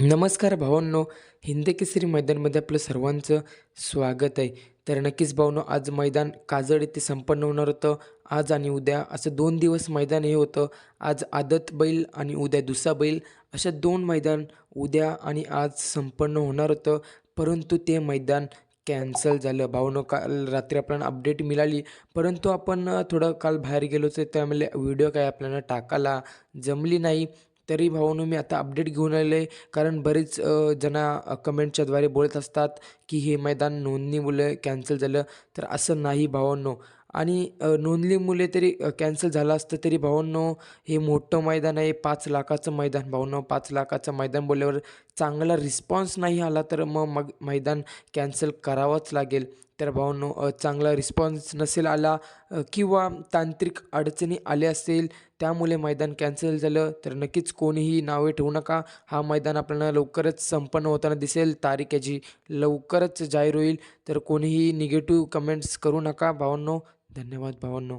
नमस्कार भावांनो हिंदी केसरी मैदानमध्ये आपलं सर्वांचं स्वागत आहे. तर नक्कीच भावनो आज मैदान काजळ येथे संपन्न होणार होतं. आज आणि उद्या असं दोन दिवस मैदान हे होतं. आज आदत बैल आणि उद्या दुसरा बैल अशा दोन मैदान उद्या आणि आज संपन्न होणार होतं. परंतु ते मैदान कॅन्सल झालं. भावनो काल रात्री आपल्याला अपडेट मिळाली. परंतु आपण थोडं काल बाहेर गेलो होतो त्यामुळे व्हिडिओ काय आपल्याला टाकायला जमली नाही. तरी भावांनो मी आता अपडेट घेऊन आलेलो आहे. कारण बरेच जणं कमेंटच्याद्वारे बोलत असतात की हे मैदान नोंदणीमुळे कॅन्सल झालं. तर असं नाही भावांनो आणि नोंदणी नोंदणीमुळे तरी कॅन्सल झालं असतं तरी भावांनो हे मोठं मैदान आहे. पाच लाखाचं मैदान भावांनो पाच लाखाचं मैदान बोलल्यावर चांगला रिस्पॉन्स नाही आला तर मग मग मैदान कॅन्सल करावंच लागेल. तर भावांनो चांगला रिस्पॉन्स नसेल आला किंवा तांत्रिक अडचणी आल्या असेल त्यामुळे मैदान कॅन्सल झालं. तर नक्कीच कोणीही नावे ठेवू नका. हा मैदान आपल्याला लवकरच संपन्न होताना दिसेल. तारीख याची लवकरच जाहीर होईल. तर कोणीही निगेटिव्ह कमेंट्स करू नका. भावांनो धन्यवाद भावांनो.